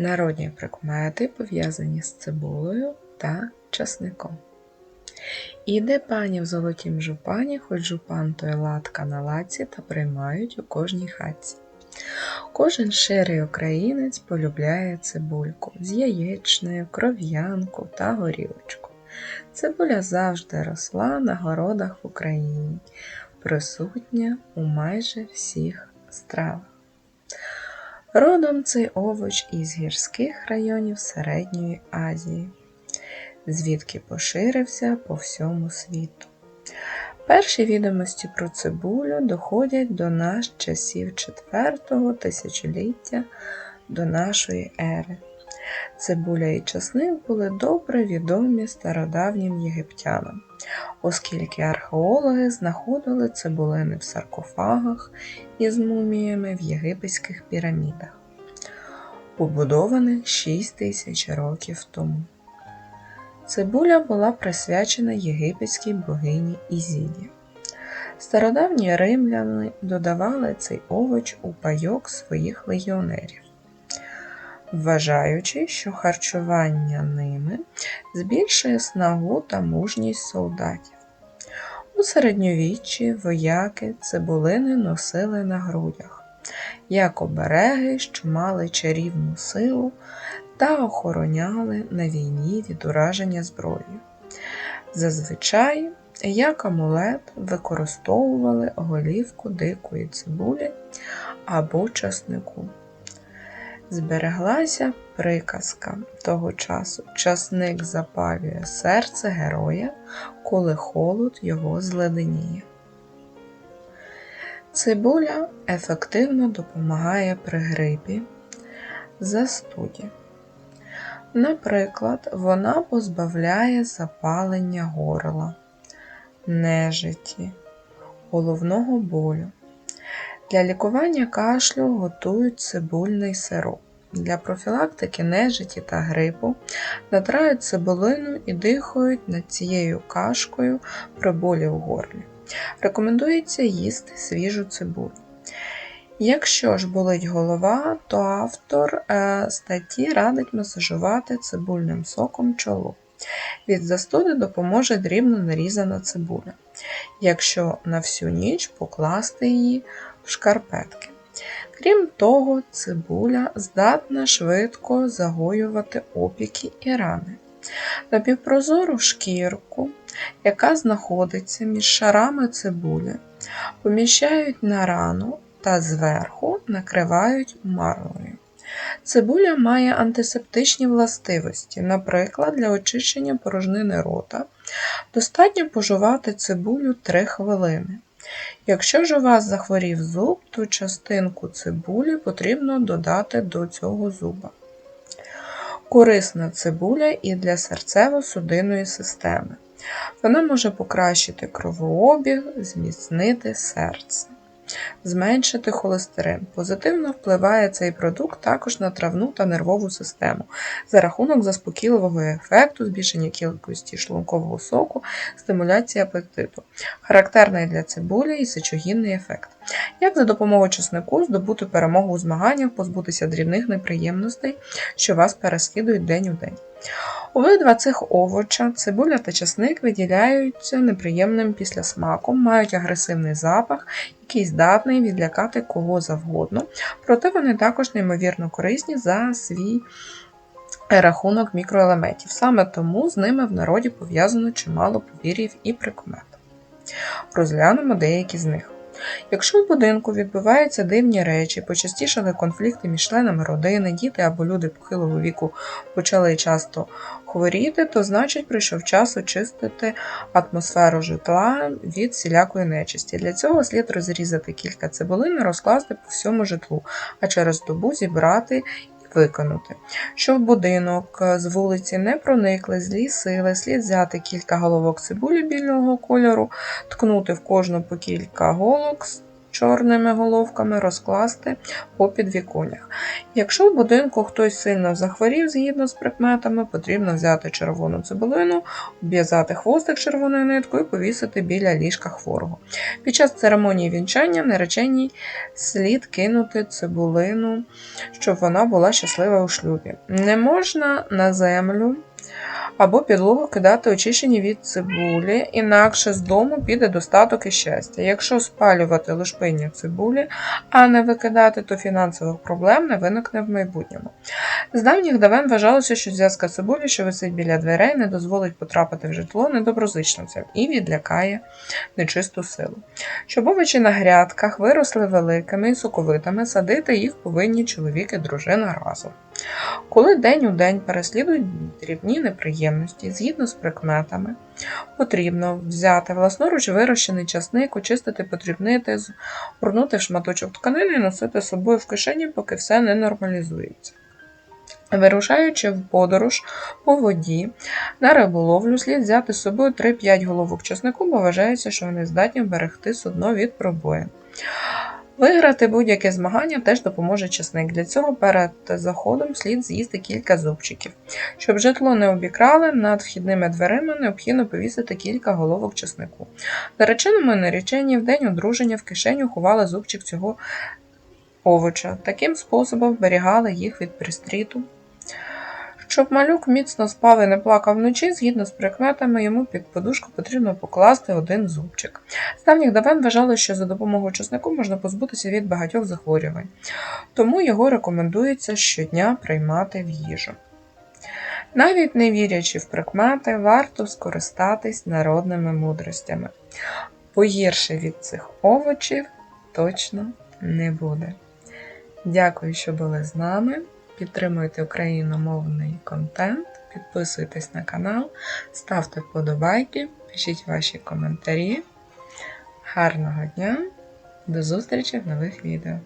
Народні прикмети пов'язані з цибулею та часником. Іде пані в золотім жупані, хоч жупан той латка на лаці та приймають у кожній хатці. Кожен ширий українець полюбляє цибульку з яєчнею, кров'янку та горілочку. Цибуля завжди росла на городах в Україні, присутня у майже всіх стравах. Родом цей овоч із гірських районів Середньої Азії, звідки поширився по всьому світу. Перші відомості про цибулю доходять до нас часів 4 тисячоліття до нашої ери. Цибуля і часник були добре відомі стародавнім єгиптянам, оскільки археологи знаходили цибулини в саркофагах із муміями в єгипетських пірамідах, побудованих 6 тисяч років тому. Цибуля була присвячена єгипетській богині Ізіді. Стародавні римляни додавали цей овоч у пайок своїх легіонерів, вважаючи, що харчування ними збільшує снагу та мужність солдатів. У середньовіччі вояки цибулини носили на грудях, як обереги, що мали чарівну силу та охороняли на війні від ураження зброєю. Зазвичай, як амулет використовували голівку дикої цибулі або часнику. Збереглася приказка того часу: часник запалює серце героя, коли холод його зледеніє. Цибуля ефективно допомагає при грипі, застуді. Наприклад, вона позбавляє запалення горла, нежиті, головного болю. Для лікування кашлю готують цибульний сироп. Для профілактики нежиті та грипу натрають цибулину і дихають над цією кашкою при болі в горлі. Рекомендується їсти свіжу цибулю. Якщо ж болить голова, то автор е, статті радить масажувати цибульним соком чоло. Від застуди допоможе дрібно нарізана цибуля. Якщо на всю ніч покласти її шкарпетки. Крім того, цибуля здатна швидко загоювати опіки і рани. Напівпрозору шкірку, яка знаходиться між шарами цибулі, поміщають на рану та зверху накривають марлею. Цибуля має антисептичні властивості, наприклад, для очищення порожнини рота достатньо пожувати цибулю 3 хвилини. Якщо ж у вас захворів зуб, то частинку цибулі потрібно додати до цього зуба. Корисна цибуля і для серцево-судинної системи. Вона може покращити кровообіг, зміцнити серце зменшити холестерин. Позитивно впливає цей продукт також на травну та нервову систему за рахунок заспокійливого ефекту, збільшення кількості шлункового соку, стимуляції апетиту. Характерний для цибулі і сечогінний ефект. Як за допомогою чеснику здобути перемогу у змаганнях, позбутися дрібних неприємностей, що вас переслідують день у день. Обидва цих овоча, цибуля та часник виділяються неприємним післясмаком, мають агресивний запах, який здатний відлякати кого завгодно, проте вони також неймовірно корисні за свій рахунок мікроелементів. Саме тому з ними в народі пов'язано чимало повір'їв і прикмет. Розглянемо деякі з них. Якщо в будинку відбуваються дивні речі, почастішали конфлікти між членами родини, діти або люди похилого віку почали часто хворіти, то значить прийшов час очистити атмосферу житла від всілякої нечисті. Для цього слід розрізати кілька цибулин розкласти по всьому житлу, а через добу зібрати виконати. Щоб будинок з вулиці не проникли злі сили, слід взяти кілька головок цибулі більного кольору, ткнути в кожну по кілька голок чорними головками розкласти по підвіконнях. Якщо в будинку хтось сильно захворів згідно з прикметами, потрібно взяти червону цибулину, обв'язати хвостик червоною ниткою і повісити біля ліжка хворого. Під час церемонії вінчання нареченій слід кинути цибулину, щоб вона була щаслива у шлюбі. Не можна на землю або підлогу кидати очищені від цибулі, інакше з дому піде достаток і щастя. Якщо спалювати лушпиння цибулі, а не викидати, то фінансових проблем не виникне в майбутньому. З давніх давен вважалося, що зв'язка цибулі, що висить біля дверей, не дозволить потрапити в житло недоброзичливцям і відлякає нечисту силу. Щоб на грядках виросли великими і соковитими, садити їх повинні чоловік і дружина разом. Коли день у день переслідують дрібні неприємності згідно з прикметами, потрібно взяти власноруч вирощений часник, очистити, подрібнити, згорнути в шматочок тканини і носити з собою в кишені, поки все не нормалізується. Вирушаючи в подорож по воді на риболовлю, слід взяти з собою 3-5 головок часнику, бо вважається, що вони здатні вберегти судно від пробоїн. Виграти будь-яке змагання теж допоможе часник. Для цього перед заходом слід з'їсти кілька зубчиків. Щоб житло не обікрали, над вхідними дверима необхідно повісити кілька головок часнику. Нареченому і наречені в день одруження в кишеню ховали зубчик цього овоча. Таким способом вберігали їх від пристріту. Щоб малюк міцно спав і не плакав вночі, згідно з прикметами, йому під подушку потрібно покласти один зубчик. З давніх давен вважали, що за допомогою чеснику можна позбутися від багатьох захворювань, тому його рекомендується щодня приймати в їжу. Навіть не вірячи в прикмети, варто скористатись народними мудростями. Погірше від цих овочів точно не буде. Дякую, що були з нами. Підтримуйте україномовний контент, підписуйтесь на канал, ставте вподобайки, пишіть ваші коментарі. Гарного дня! До зустрічі в нових відео!